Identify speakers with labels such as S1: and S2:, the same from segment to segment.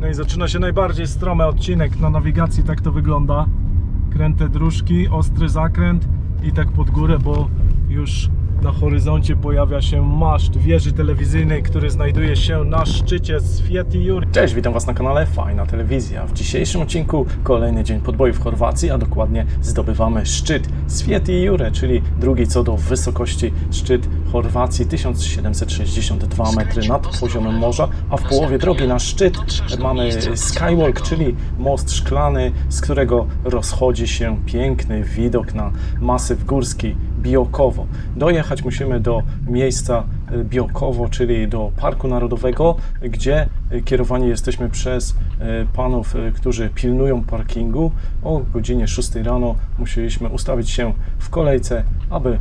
S1: No i zaczyna się najbardziej stromy odcinek na nawigacji, tak to wygląda. Kręte dróżki, ostry zakręt i tak pod górę, bo już na horyzoncie pojawia się maszt wieży telewizyjnej, który znajduje się na szczycie Swieti Jur. Cześć, witam Was na kanale Fajna Telewizja. W dzisiejszym odcinku kolejny dzień podboju w Chorwacji, a dokładnie zdobywamy szczyt Swieti Jure, czyli drugi co do wysokości szczyt Chorwacji 1762 metry nad poziomem morza, a w połowie drogi na szczyt mamy Skywalk, czyli most szklany, z którego rozchodzi się piękny widok na masyw górski Biokowo. Dojechać musimy do miejsca e, Biokowo, czyli do Parku Narodowego, gdzie e, kierowani jesteśmy przez e, panów, którzy pilnują parkingu. O godzinie 6 rano musieliśmy ustawić się w kolejce, aby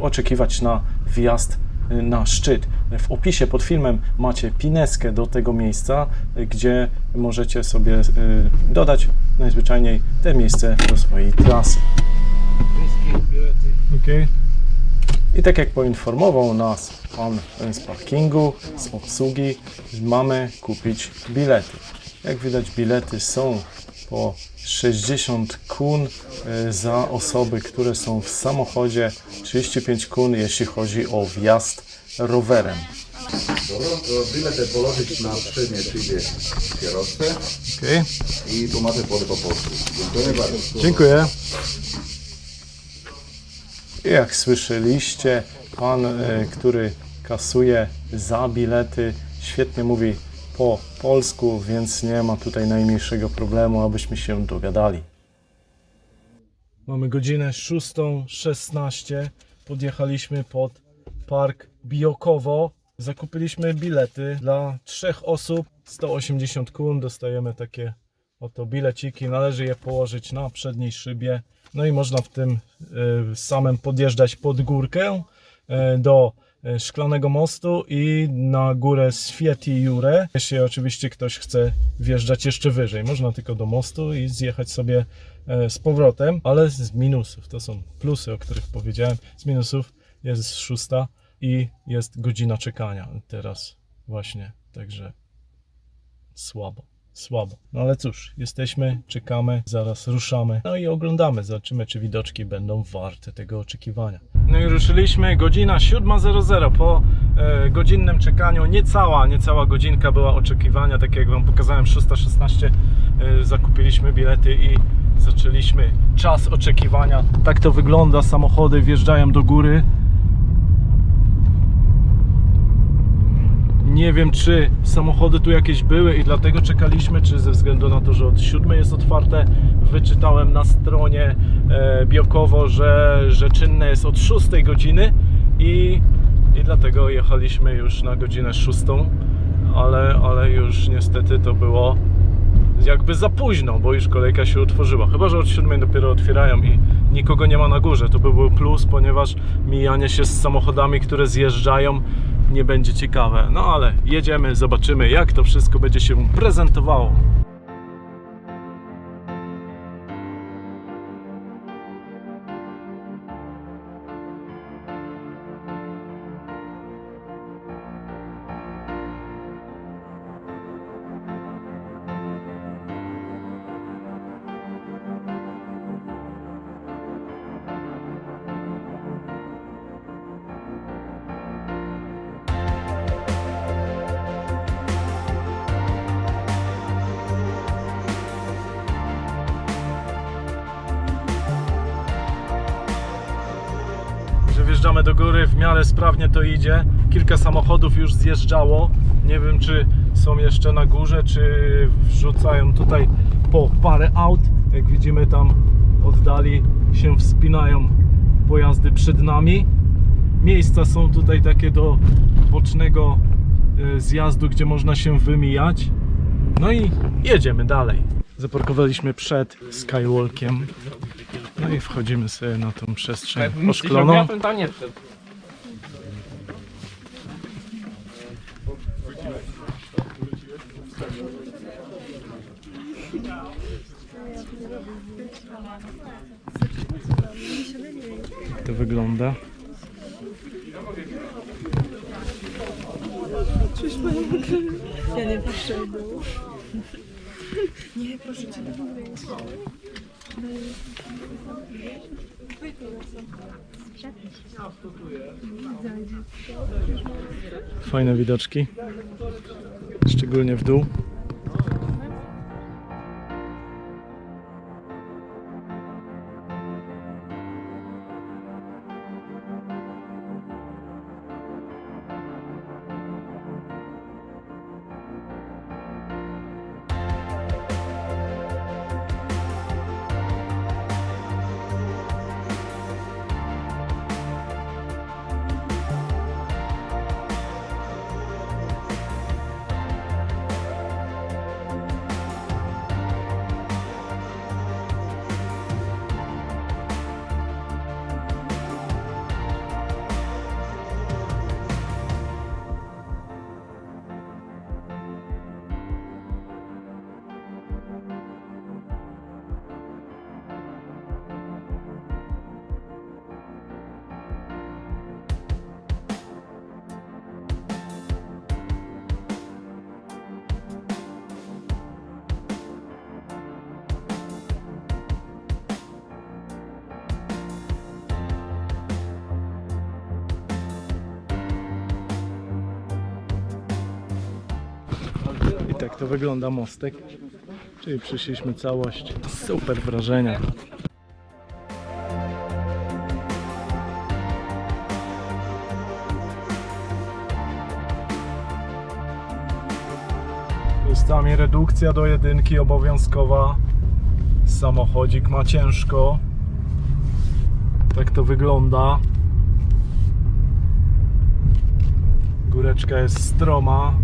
S1: oczekiwać na wjazd na szczyt. W opisie pod filmem macie pineskę do tego miejsca, gdzie możecie sobie dodać najzwyczajniej te miejsce do swojej trasy. Okay. I tak jak poinformował nas pan z parkingu, z obsługi, mamy kupić bilety. Jak widać bilety są po 60 kun e, za osoby, które są w samochodzie, 35 kun jeśli chodzi o wjazd rowerem.
S2: Bilete położyć na przednie szybie kierowcę
S1: Okay.
S2: i tu macie pole po polsku. Dziękuję bardzo.
S1: Dziękuję. I Jak słyszeliście, pan, e, który kasuje za bilety, świetnie mówi po polsku, więc nie ma tutaj najmniejszego problemu, abyśmy się dogadali. Mamy godzinę 6.16. Podjechaliśmy pod park Biokowo. Zakupiliśmy bilety dla trzech osób. 180 kun. Dostajemy takie oto bileciki. Należy je położyć na przedniej szybie. No i można w tym y, samym podjeżdżać pod górkę y, do y, Szklanego Mostu i na górę Swieti Jure. Jeśli oczywiście ktoś chce wjeżdżać jeszcze wyżej, można tylko do mostu i zjechać sobie e, z powrotem, ale z minusów, to są plusy, o których powiedziałem, z minusów jest szósta i jest godzina czekania teraz właśnie, także słabo. Słabo. No ale cóż, jesteśmy, czekamy, zaraz ruszamy. No i oglądamy, zobaczymy, czy widoczki będą warte tego oczekiwania. No i ruszyliśmy, godzina 7.00 po e, godzinnym czekaniu. Niecała, niecała godzinka była oczekiwania, tak jak Wam pokazałem, 6.16 e, zakupiliśmy bilety i zaczęliśmy czas oczekiwania. Tak to wygląda, samochody wjeżdżają do góry. Nie wiem, czy samochody tu jakieś były i dlatego czekaliśmy, czy ze względu na to, że od 7 jest otwarte. Wyczytałem na stronie e, Biokowo, że, że czynne jest od 6 godziny i, i dlatego jechaliśmy już na godzinę 6, ale, ale już niestety to było jakby za późno, bo już kolejka się otworzyła. Chyba, że od 7 dopiero otwierają i nikogo nie ma na górze. To by był plus, ponieważ mijanie się z samochodami, które zjeżdżają, nie będzie ciekawe. No ale jedziemy, zobaczymy, jak to wszystko będzie się prezentowało. Że wjeżdżamy do góry, w miarę sprawnie to idzie. Kilka samochodów już zjeżdżało. Nie wiem, czy są jeszcze na górze, czy wrzucają tutaj po parę aut. Jak widzimy, tam oddali się wspinają pojazdy przed nami. Miejsca są tutaj takie do bocznego e, zjazdu, gdzie można się wymijać. No i jedziemy dalej. Zaparkowaliśmy przed Skywalkiem. No i wchodzimy sobie na tą przestrzeń oszkloną.
S3: to wszedł.
S1: to wygląda.
S3: Ja nie patrzę. Nie, proszę cię, nie
S1: Fajne widoczki. Szczególnie w dół. Tak to wygląda mostek. Czyli przyszliśmy całość. Super wrażenia. Jest tam i redukcja do jedynki obowiązkowa. Samochodzik ma ciężko. Tak to wygląda. Góreczka jest stroma.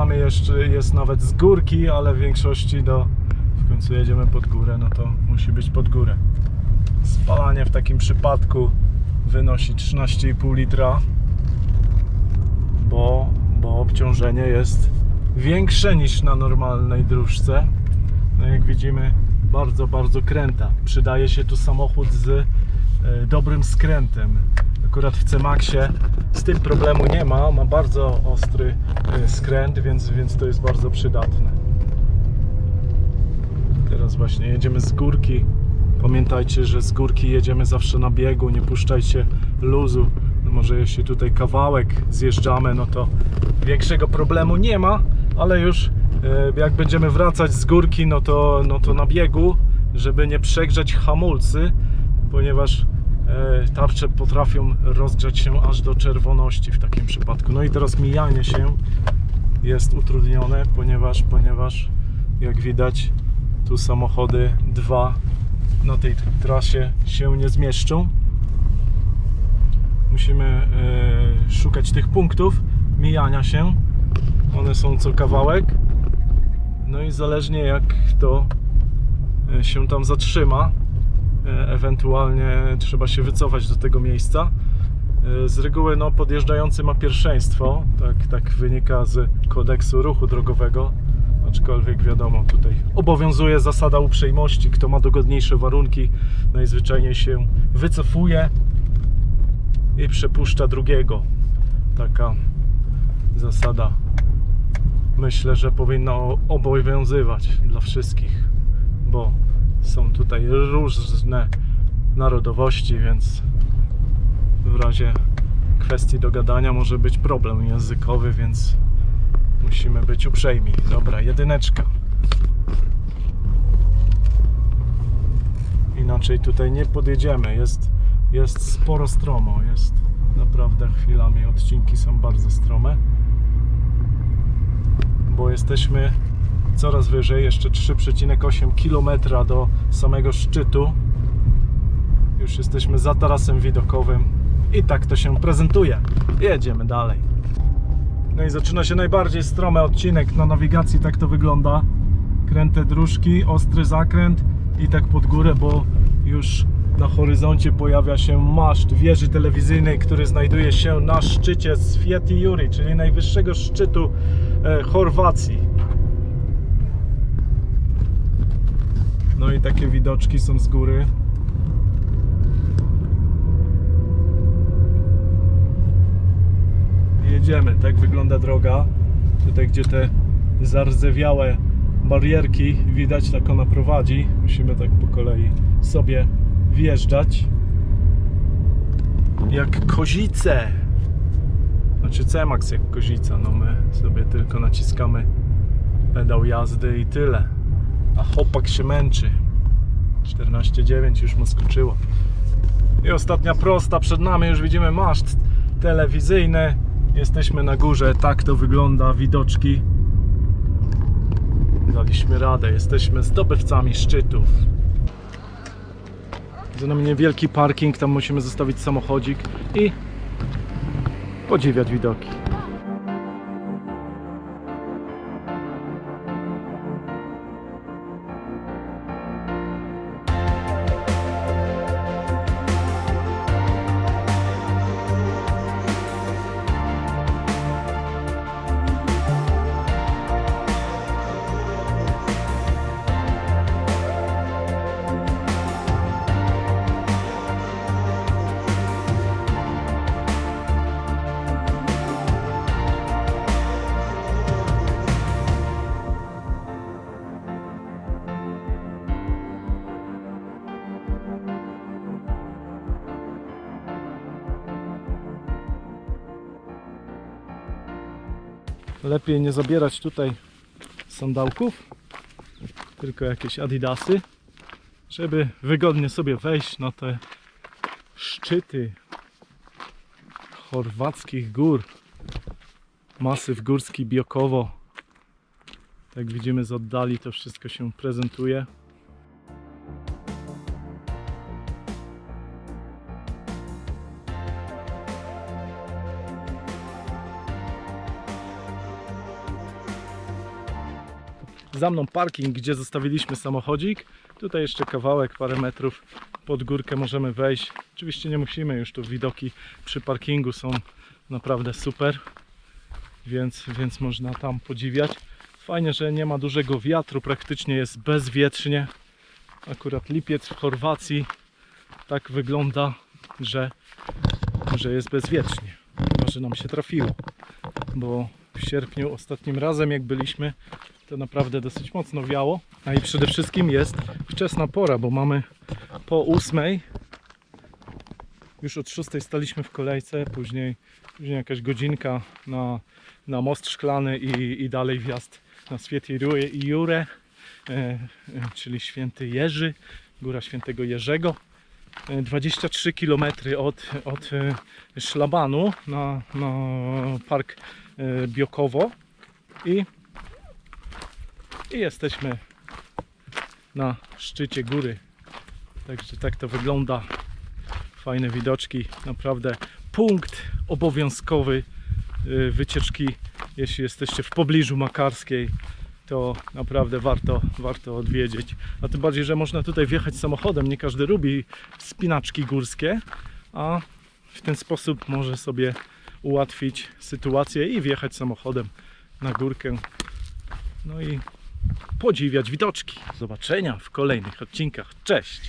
S1: Chwilami jeszcze jest nawet z górki, ale w większości do w końcu jedziemy pod górę, no to musi być pod górę. Spalanie w takim przypadku wynosi 13,5 litra, bo, bo obciążenie jest większe niż na normalnej dróżce. No jak widzimy, bardzo, bardzo kręta. Przydaje się tu samochód z e, dobrym skrętem. Akurat w C-Maxie z tym problemu nie ma, ma bardzo ostry e, skręt, więc, więc to jest bardzo przydatne. Teraz właśnie jedziemy z górki. Pamiętajcie, że z górki jedziemy zawsze na biegu, nie puszczajcie luzu. No może jeśli tutaj kawałek zjeżdżamy, no to większego problemu nie ma, ale już e, jak będziemy wracać z górki, no to, no to na biegu, żeby nie przegrzać hamulcy, ponieważ tarcze potrafią rozgrzać się aż do czerwoności w takim przypadku. No i teraz mijanie się jest utrudnione, ponieważ, ponieważ jak widać tu samochody dwa na tej trasie się nie zmieszczą. Musimy e, szukać tych punktów mijania się. One są co kawałek. No i zależnie jak to e, się tam zatrzyma, e, ewentualnie trzeba się wycofać do tego miejsca. E, Z reguły no, podjeżdżający ma pierwszeństwo, tak, tak wynika z kodeksu ruchu drogowego. Aczkolwiek wiadomo, tutaj obowiązuje zasada uprzejmości. Kto ma dogodniejsze warunki, najzwyczajniej się wycofuje i przepuszcza drugiego. Taka zasada myślę, że powinna obowiązywać dla wszystkich, bo są tutaj różne narodowości, więc w razie kwestii dogadania może być problem językowy, więc musimy być uprzejmi. Dobra, jedyneczka. Inaczej tutaj nie podjedziemy. Jest, jest sporo stromo. Jest naprawdę chwilami odcinki są bardzo strome. Bo jesteśmy coraz wyżej, jeszcze 3,8 km do samego szczytu. Już jesteśmy za tarasem widokowym i tak to się prezentuje. Jedziemy dalej. No i zaczyna się najbardziej stromy odcinek na nawigacji, tak to wygląda. Kręte dróżki, ostry zakręt i tak pod górę, bo już na horyzoncie pojawia się maszt wieży telewizyjnej, który znajduje się na szczycie Svieti Juri, czyli najwyższego szczytu e, Chorwacji. No i takie widoczki są z góry. jedziemy. Tak wygląda droga. Tutaj, gdzie te zardzewiałe barierki widać, tak ona prowadzi. Musimy tak po kolei sobie wjeżdżać. Jak kozice. Znaczy C-Max jak kozica. No my sobie tylko naciskamy pedał jazdy i tyle. A chłopak się męczy. 14,9 już mu skoczyło. I ostatnia prosta przed nami, już widzimy maszt telewizyjny. Jesteśmy na górze, tak to wygląda, widoczki. Daliśmy radę, jesteśmy zdobywcami szczytów. Za nami niewielki parking, tam musimy zostawić samochodzik i podziwiać widoki. Lepiej nie zabierać tutaj sandałków, tylko jakieś adidasy, żeby wygodnie sobie wejść na te szczyty chorwackich gór. Masyw górski Biokowo. Jak widzimy z oddali to wszystko się prezentuje. Za mną parking, gdzie zostawiliśmy samochodzik. Tutaj jeszcze kawałek, parę metrów pod górkę możemy wejść. Oczywiście nie musimy, już tu widoki przy parkingu są naprawdę super, więc, więc można tam podziwiać. Fajnie, że nie ma dużego wiatru, praktycznie jest bezwietrznie. Akurat lipiec w Chorwacji tak wygląda, że, że jest bezwiecznie. Chyba, że nam się trafiło, bo w sierpniu ostatnim razem jak byliśmy, to naprawdę dosyć mocno wiało. A i przede wszystkim jest wczesna pora, bo mamy po ósmej. Już od szóstej staliśmy w kolejce, później, później jakaś godzinka na, na most szklany i, i dalej wjazd na Święty Jurę, e, e, czyli Święty Jerzy, Góra Świętego Jerzego. E, 23 km od, od e, Szlabanu na, na park e, Biokowo i i jesteśmy na szczycie góry. Także tak to wygląda. Fajne widoczki. Naprawdę punkt obowiązkowy y, wycieczki. Jeśli jesteście w pobliżu Makarskiej, to naprawdę warto, warto odwiedzić. A tym bardziej, że można tutaj wjechać samochodem. Nie każdy lubi spinaczki górskie, a w ten sposób może sobie ułatwić sytuację i wjechać samochodem na górkę. No i podziwiać widoczki. Do zobaczenia w kolejnych odcinkach. Cześć!